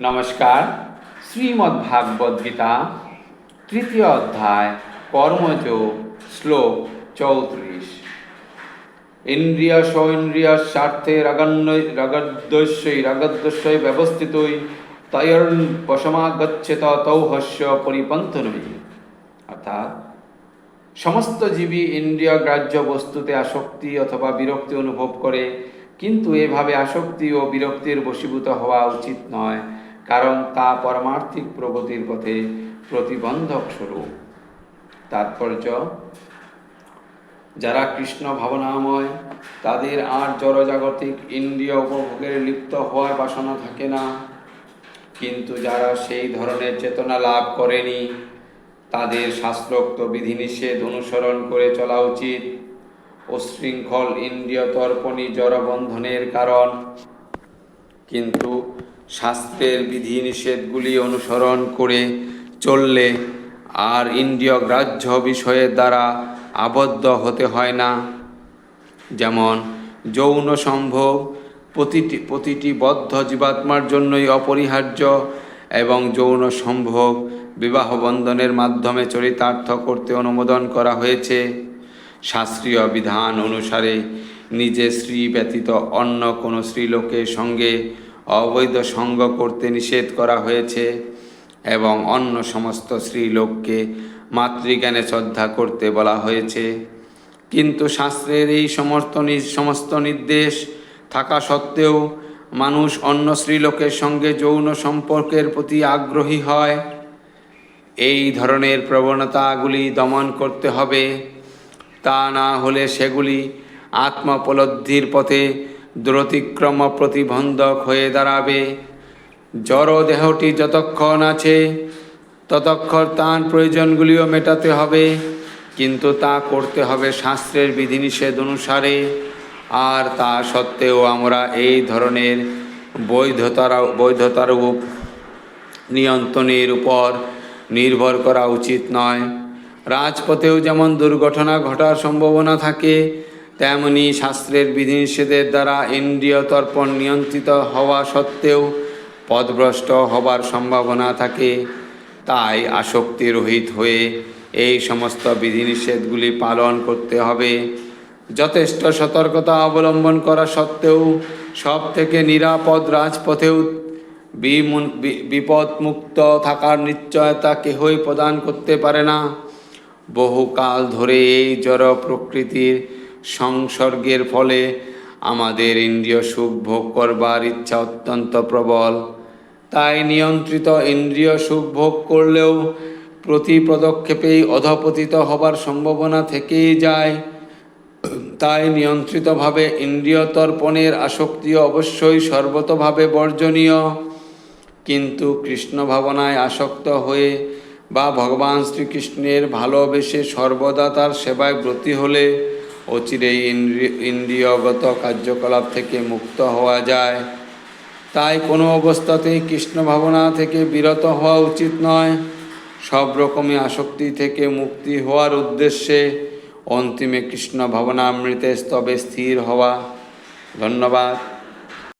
নমস্কার। শ্রীমদ্ ভাগবত গীতা তৃতীয় অধ্যায় কর্মযোগ শ্লোক চৌত্রিশ। ইন্দ্রিয় সৈন্দ্রিয় স্বার্থে রাগন্য রাগদ্বস্যই রাগদ্বস্যই ব্যবস্থিতই তয়র বশমাগচ্ছেত তৌহস্য পরিপন্থনমি অর্থাৎ, সমস্ত জীবী ইন্দ্রিয় গ্রাহ্য বস্তুতে আসক্তি অথবা বিরক্তি অনুভব করে, কিন্তু এভাবে আসক্তি ও বিরক্তির বশীভূত হওয়া উচিত নয়। কারণ তা পরমার্থিক প্রগতির পথে প্রতিবন্ধক স্বরূপ। তাৎপর্য, যারা কৃষ্ণ ভাবনাময়, তাদের আর জড়জাগতিক ইন্দ্রিয় উপভোগের লিপ্ত হওয়ার বাসনা থাকে না। কিন্তু যারা সেই ধরনের চেতনা লাভ করেনি, তাদের শাস্ত্রোক্ত বিধিনিষেধ অনুসরণ করে চলা উচিত উশৃঙ্খল ইন্দ্রিয় তর্পণী জড়বন্ধনের কারণ। কিন্তু শাস্ত্রের বিধিনিষেধগুলি অনুসরণ করে চললে আর ইন্দ্রিয় গ্রাহ্য বিষয়ের দ্বারা আবদ্ধ হতে হয় না। যেমন, যৌন সম্ভব প্রতিটি প্রতিটি বদ্ধ জীবাত্মার জন্যই অপরিহার্য এবং যৌন সম্ভব বিবাহ বন্ধনের মাধ্যমে চরিতার্থ করতে অনুমোদন করা হয়েছে। শাস্ত্রীয় বিধান অনুসারে নিজে স্ত্রী ব্যতীত অন্য কোনো স্ত্রীলোকের সঙ্গে অবৈধ সঙ্গ করতে নিষেধ করা হয়েছে এবং অন্য সমস্ত স্ত্রীলোককে মাতৃজ্ঞানে শ্রদ্ধা করতে বলা হয়েছে। কিন্তু শাস্ত্রের এই সমস্ত সমস্ত নির্দেশ থাকা সত্ত্বেও মানুষ অন্য স্ত্রীলোকের সঙ্গে যৌন সম্পর্কের প্রতি আগ্রহী হয়। এই ধরনের প্রবণতাগুলি দমন করতে হবে। তা না হলে সেগুলি আত্মোপলব্ধির পথে দ্রতিক্রম প্রতিবন্ধক হয়ে দাঁড়াবে। জড় দেহটি যতক্ষণ আছে, ততক্ষণ তার প্রয়োজনগুলিও মেটাতে হবে। কিন্তু তা করতে হবে শাস্ত্রের বিধিনিষেধ অনুসারে। আর তা সত্ত্বেও আমরা এই ধরনের বৈধতার বৈধতার নিয়ন্ত্রণের উপর নির্ভর করা উচিত নয়। রাজপথেও যেমন দুর্ঘটনা ঘটার সম্ভাবনা থাকে তেমনি শাস্ত্রের বিধিনিষেধের দ্বারা ইন্দ্রিয় তর্পণ নিয়ন্ত্রিত হওয়া সত্ত্বেও পদভ্রষ্ট হবার সম্ভাবনা থাকে। তাই আসক্তি রহিত হয়ে এই সমস্ত বিধিনিষেধগুলি পালন করতে হবে। যথেষ্ট সতর্কতা অবলম্বন করা সত্ত্বেও সব থেকে নিরাপদ রাজপথেও বিপদমুক্ত থাকার নিশ্চয়তা কেহই প্রদান করতে পারে না। বহুকাল ধরে এই জড় প্রকৃতির সংসর্গের ফলে আমাদের ইন্দ্রিয় সুখ ভোগ করবার ইচ্ছা অত্যন্ত প্রবল। তাই নিয়ন্ত্রিত ইন্দ্রিয় সুখ ভোগ করলেও প্রতি পদক্ষেপেই অধপতিত হবার সম্ভাবনা থেকেই যায়। তাই নিয়ন্ত্রিতভাবে ইন্দ্রিয় তর্পণের আসক্তি অবশ্যই সর্বতভাবে বর্জনীয়। কিন্তু কৃষ্ণ ভাবনায় আসক্ত হয়ে বা ভগবান শ্রীকৃষ্ণের ভালোবেসে সর্বদা তার সেবায় ব্রতী হলে অচিরেই ইন্দ্রি- ইন্দ্রিয়গত কার্যকলাপ থেকে মুক্ত হওয়া যায়। তাই কোনো অবস্থাতেই কৃষ্ণ ভাবনা থেকে বিরত হওয়া উচিত নয়। সব রকমের আসক্তি থেকে মুক্তি হওয়ার উদ্দেশ্যে অন্তিমে কৃষ্ণ ভাবনামৃতে স্তবে স্থির হওয়া। ধন্যবাদ।